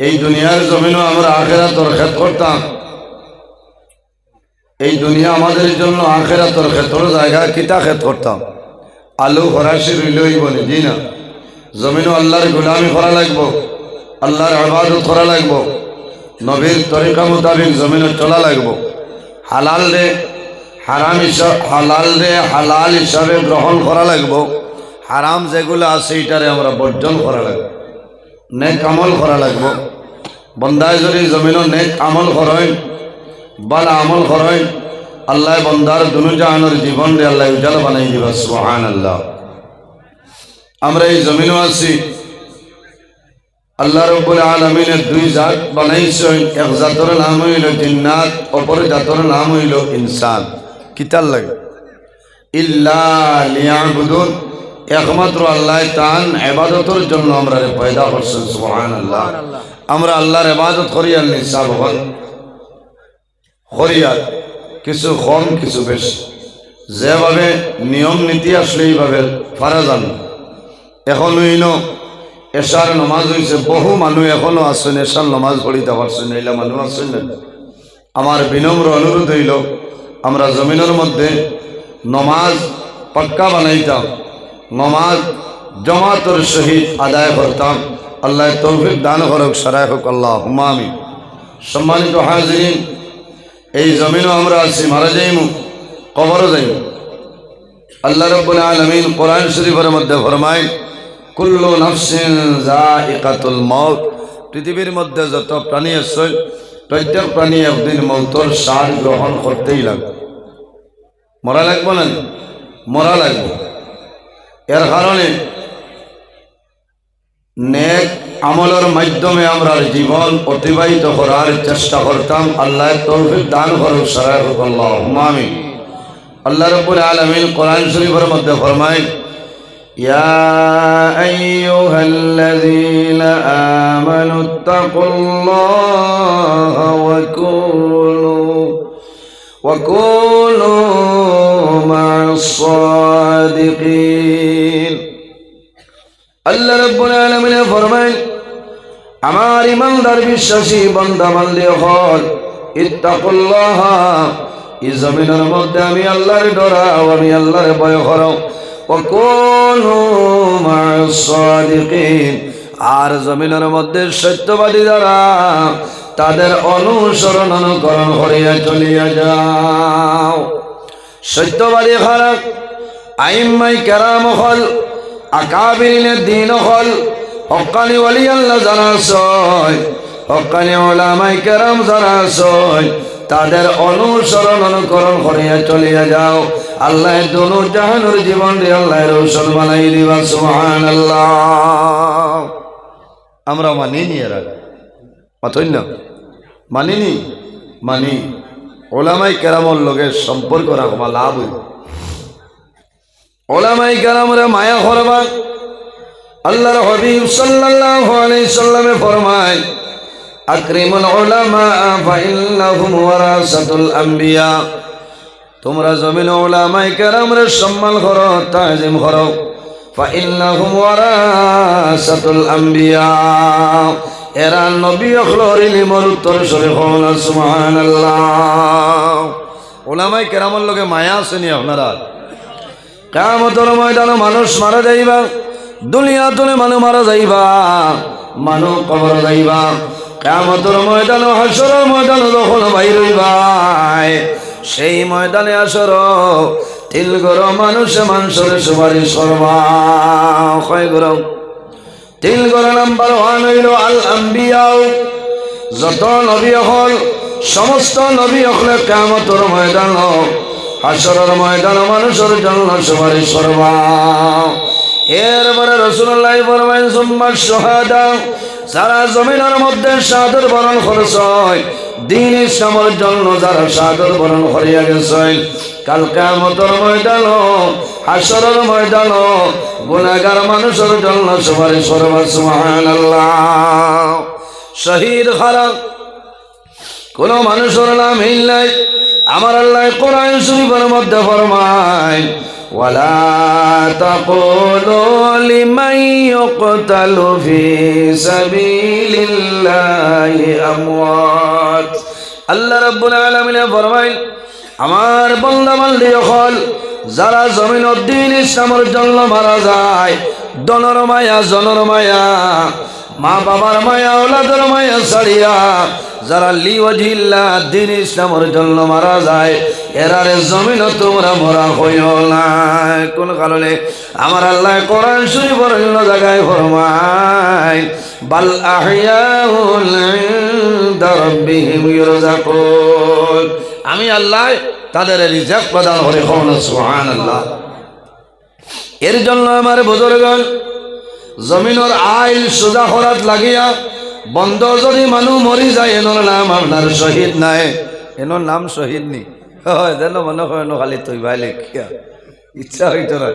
এই দুনিয়ার জমিনও আমরা আখেরাতর খেত করতাম এই দুনিয়া আমাদের জন্য আখেরাতর ক্ষেত্র জায়গা, কিতা খেত করতাম আলু ফরাসি রইলই বলে জি না। জমিনও আল্লাহর গুলামি করা লাগবো আল্লাহর আবাদত করা লাগবো। নবীর তরিকা মোতাবিক জমিনে চলা লাগবো। হালাল রে হারাম হালাল রে হালাল হিসাবে গ্রহণ করা লাগবো। হারাম যেগুলো আছে এটারে আমরা বর্জন করা লাগবো। নেক আমল করা লাগবো। বন্দায় যদি জমিনও নেক আমল করেন, বালা আমল করেন, আল্লাহ বন্দার দুনুজাহানোর জীবন রে আল্লাহ উজাল বানাই দিবা সুহান আল্লাহ আমরা এই জমিনও আছি। আল্লাহ রব্বুল আলমিনের দুই জাত বানাইছেন, এক জাতর নাম হইল জিন্নাত, অপর জাতর নাম হইল ইনসান। কিতার লাগে? ইল্লা ইল্লাবুদুন একমাত্র আল্লাহ তান এবাদতর জন্য আমরা পয়দা করছেন সুহান আল্লাহ আমরা আল্লাহর এবাদত করি আর নিঃসাব করিয়ার কিছু কম, কিছু বেশি। যেভাবে নিয়ম নীতি আসলে এইভাবে ফারা যান এখন ইনো এশার নমাজ হয়েছে বহু মানুষ এখনও আছেন এশার নমাজ পড়িতে পারছেন এইলা মানুষ আছেন না। আমার বিনম্র অনুরোধ হইল, আমরা জমিনের মধ্যে নমাজ পাক্কা বানাইতাম। নমাজ, জমাতর সহিত আদায় করতাম। আল্লাহ তৌফিক দান করক, সারাই হোক আল্লাহ হুমামি সম্মানিত হাজরিন, এই জমিনও আমরা আছি, মারা যাইমু, কবরও যাইমু। আল্লাহ রব্বুল আলমিন কোরআন শরীফের মধ্যে ফরমায়, কুল্লু নফসিন জাইকাতুল মউত। পৃথিবীর মধ্যে যত প্রাণী আছে, প্রত্যেক প্রাণী একদিন মৌতর সার গ্রহণ করতেই লাগবে। মরা লাগবে না? মরা লাগবে। এর কারণে নেক আমলের মাধ্যমে আমরা জীবন অতিবাহিত করার চেষ্টা করতাম আল্লাহ তৌফিক দান করুক সারা আল্লাহ আমিন আল্লাহ রব্বুল আলমিন কোরআন শরীফের মধ্যে ফরমায় يا أيها الذين آمنوا اتقوا الله وكونوا وكونوا مع الصادقين আল্লাহ রব্বুল আলামিন ফরমায় আমার ইমানদার বিশ্বাসী বান্দা বান্দে হল ইত্তাকুল্লাহ এই জমিনের মধ্যে আমি আল্লাহর ডরাও আমি আল্লাহর ভয় করো আর জমিনের মধ্যে সত্যবাদী দ্বারা তাদের অনুসরণ অনুকরণ করিয়া চলিয়া যাও সত্যবাদী খারাপ আইম্মাই কেরাম হল আকাবিরিনের দিন হল, হকানি ওলি আল্লাহ জানা সয়, হকানি ওলামাই কেরাম জানা সয়, তাদের অনুসরণ অনুকরণ করিয়া চলিয়া যাও। আল্লাহ দনু জাহানুর জীবন রে আল্লাহ রৌশন বানাই দিবা সুহান আল্লাহ আমরা মানিনি এর আগে। মাথই না মানিনি? মানি। ওলামাই কেরামর লোকের সম্পর্ক রাখবা লাভ হইব ওলামাই কেরামরে মায়া করবা আল্লাহর হবিব সাল্লাল্লাহু আলাইহি সাল্লামে ফরমায়, আকরিমুল উলামা ফাইন্নাহুম ওয়ারাসাতুল আম্বিয়া। তোমরা জমিন ওলামাই কেরামরে সম্মান করো, তাজিম করো। ফাইন্নাহুম ওয়ারাসাতুল আম্বিয়া। এরা নবী অখলর ইলিমর উত্তর সরে হল সুবহানাল্লাহ। ওলামাই কেরামর লোকে মায়া আসেনি আপনারা? কামতর ময়দানে মানুষ মারা যাইবা দুনিয়া তুলে মানুষ মারা যাইবা, মানুষ কবর যাইবা। কামতর ময়দান হাসরের ময়দান যখন বাইর হইবাই সেই ময়দানে আসর তিল গর মানুষে মানুষের সুপারিশ করবা। কয় গরম তিল গর নাম্বার ওয়ান হইল আল আম্বিয়াও যত নবী হল, সমস্ত নবী হলে কামতর ময়দান হাসরের ময়দান মানুষের জন্য সুপারিশ করবা। এরপরে রসুল্লাহ ফরমাইন সুম্মার সোহাদা সারা জমিনের মধ্যে সাদর বরণ খরচ দিন ইসলামের জন্য যারা সাদর বরণ করিয়া গেছে কালকা মতর ময়দান হাসরের ময়দান গুণাগার মানুষের জন্য সুপারিশ করবা সুবহান আল্লাহ শহীদ খারাপ কোন মানুষের নাম হিল নাই আমার আল্লাহ কোরআন শরীফের মধ্যে ফরমায় ولا تقولوا لمن يقتل في سبيل الله أموات আল্লাহ রাব্বুল আলামিন ফরমাইল আমার বান্দা বান্দি হল যারা জমিন উদ্দিন ইসলামের জন্য মারা যায় দনর মায়া, জনর মায়া, মা বাবার মায়া, ওলাদের মায়া ছাড়িয়া যারা লিওয়াজিল্লা, দিন ইসলামের জন্য মারা যায় এরারে জমিন তোমরা মরা হইও না। কোন কারণে? আমার আল্লাহ কোরআন শরীফের অন্য জায়গায় ফরমায়, বাল ইনদা রাব্বিহিম ইরজাকুন। আমি আল্লাহ তাদের রিজার্ভ প্রদান করে হন সুবহানাল্লাহ। এর জন্য আমার বুজুর্গণ, জমিনের আইল সোজা হরাত লাগিয়া বন্ধ যদি মানুষ মরি যায় এনোর নাম আপনার শহীদ নাই। এনোর নাম শহীদ নি। হয় মনে হয় খালি তুই ভাই লেখিয়া। ইচ্ছা হইত না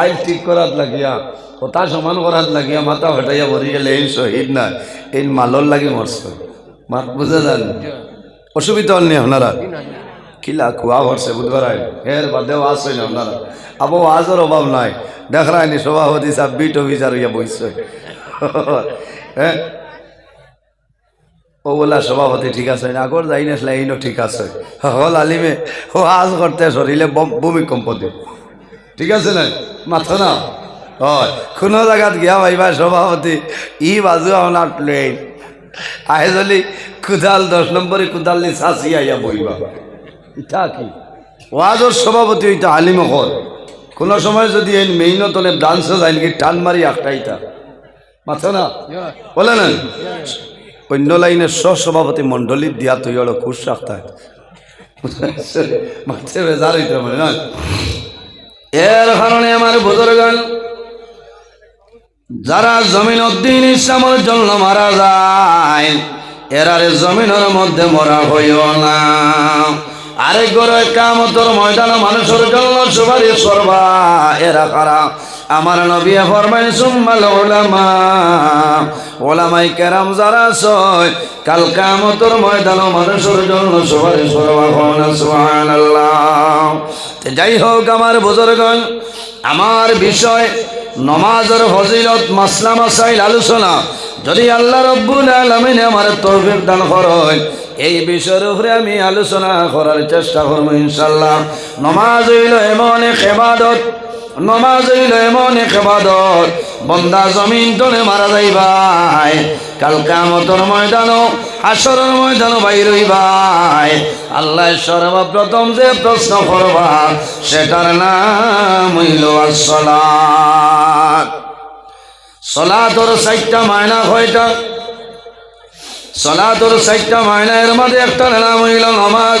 আইল ঠিক করাত লাগিয়া কথা সমান করাত লাগিয়া, মাথা হটাইয়া মরি গেলে এই শহীদ না এই মালর লাগি মরছে মাত বুঝে যান অসুবিধা হল নি আপনারা? কিলা কুয়া ভরছে বুধবার হের বাদে ওয়াজ হয় না আপনারা? আবো ওয়াজের অভাব নাই। দেখায়নি সভাপতি সাহেব বিট অফিসার হইয়া বইছে হ্যাঁ ও বলা সভাপতি ঠিক আছে আগর যাই না এইনো ঠিক আছে। হল আলিমে। ও আজ করতে শরীরে ভূমিকম্প দিব ঠিক আছে না মাথা না? হয়। কোনো জায়গাত গিয়া ভাইবা সভাপতি। ই বাজু আপনার প্লেন আহে যদি কুদাল দশ নম্বরে কুদাল নি চাষি আইয়া বইবা। ইটা কি? ওয়াজর সভাপতি হইতা আলিম হল। কোনো সময় যদি এই মেইন তলে ব্রাঞ্চে যায় নাকি টান মারি একটাইতা মাথা না? বলে না? অন্য লাইনের সহসভাপতি মণ্ডলীর দিয়া তুই হলো খুশ রাখতে। মাঠে বেজার হইতে পারে না। এর কারণে আমার বুজুর্গান যারা জমিন উদ্দিন ইসলামের জন্য মারা যায়, এরারে জমিনের মধ্যে মরা হইও না। আরেক গড়ে কামতর ময়দান মানুষের জন্য সুপারিশ করবা, এরা কারা? আমার নবী ফরমাই সুম্মাল ওলামা ওলামাই কেরাম যারা সয় কাল কামতর ময়দান মানুষের জন্য সুপারিশ করবা কোন সুবহানাল্লাহ। তে যাই হোক, আমার বুজুর্গণ আমার বিষয় নমাজের ফজিলত, মাসলা, মাসাইল, আলোচনা। যদি আল্লাহ রব্বুল আলমিনে আমার তৌফিক দান করেন, এই বিষয়ের উপরে আমি আলোচনা করার চেষ্টা করব ইনশাল্লাহ নমাজ হইল এমন এক এবাদত নমাজ হইল এমন এক এবাদত বন্দা জমিন তলে মারা যাইবাই কাল কামতর ময়দান হাসরের ময়দান বাইর হইবাই আল্লাহ সর্বপ্রথম যে প্রশ্ন করবা, সেটার নাম হইল আসসালাত। সলাতর চারটা মায়না হয়টা সলাতর চারটা মায়না এর মধ্যে একটা নাম হইল নমাজ।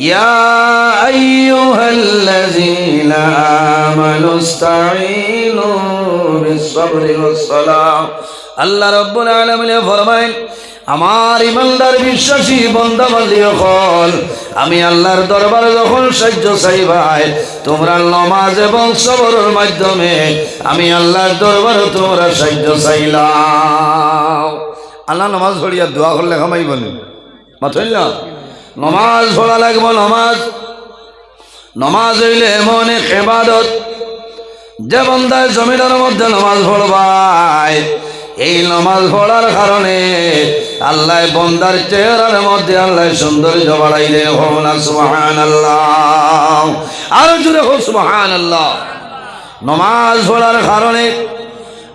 ফরমায় ইয়া আইয়ুহাল্লাযীনা আমানু ইসতাঈনু বিস-সাবরি ওয়াস-সালাহ আল্লাহ রব্বুল আলামিন ফরমায় আমার ইমানদার বিশ্বাসী বন্ধা বান্ধব হল আমি আল্লাহর দরবারে যখন সাহায্য চাইবাই তোমরা নমাজ এবং সবরের মাধ্যমে আমি আল্লাহর দরবারে তোমরা সাহায্য চাইলাম। আল্লাহ নমাজ পড়িয়া দোয়া করলে খামাইব নি? মাথইল না? নমাজ পড়া লাগবো, নমাজ। নমাজ হইলে এমন এক এবাদত যে বন্ধায় জমিনের মধ্যে নমাজ পড়বাই এই নমাজ পড়ার কারণে আল্লাহ বন্দার চেহারার মধ্যে আল্লাহ সৌন্দর্য বাড়াই দে হোনা সুবহান আল্লাহ আরও জুড়ে হোক সুবহান আল্লাহ নমাজ পড়ার কারণে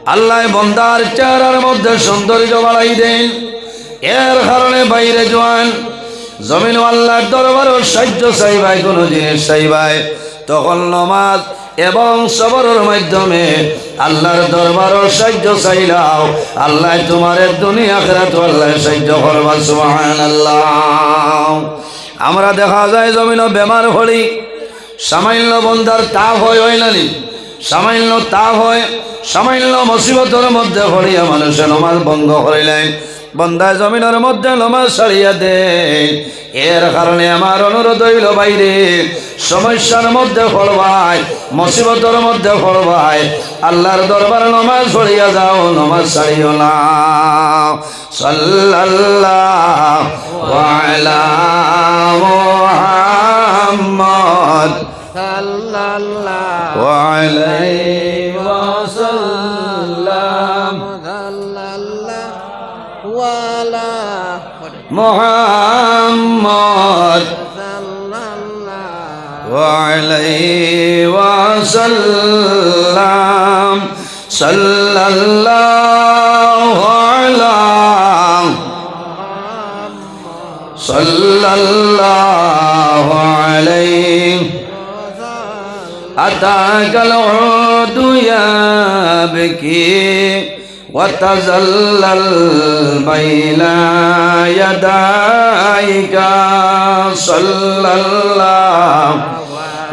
আল্লাহ বন্দার চেহারার মধ্যে সৌন্দর্য বাড়াই দেন। এর কারণে বাইরে জোয়ান জমিন আল্লাহর দরবারও সাহায্য চাইবাই কোনো জিনিস চাইবাই তখন নমাজ এবং সবরের মাধ্যমে আল্লাহর দরবারও সাহায্য চাইলাও। আল্লাহ তোমার দুনিয়া খেরা তো আল্লাহ সাহায্য করবা সুবহান আল্লাহ আমরা দেখা যায় জমিন বেমার হলি, সামান্য বন্দার তাপ হয় হয় না নি? সামান্য তাপ হয়, সামান্য মুসিবতের মধ্যে হরিয়া মানুষের নমাজ ভঙ্গ করিলেন বন্দায় জমিনের মধ্যে নমাজ সারিয়া দেন এর কারণে আমার অনুরোধ হইল বাইরে। সমস্যার মধ্যে ফলবাই মুসিবতের মধ্যে ফলবাই আল্লাহর দরবার নমাজ পড়িয়া যাও, নমাজ সারিও না। সাল্লাল্লাহু মুহাম্মদ। عليه وسلم صلى الله على صلى الله عليه أتاك العود يا بكي وتزلل بين يديك صلى الله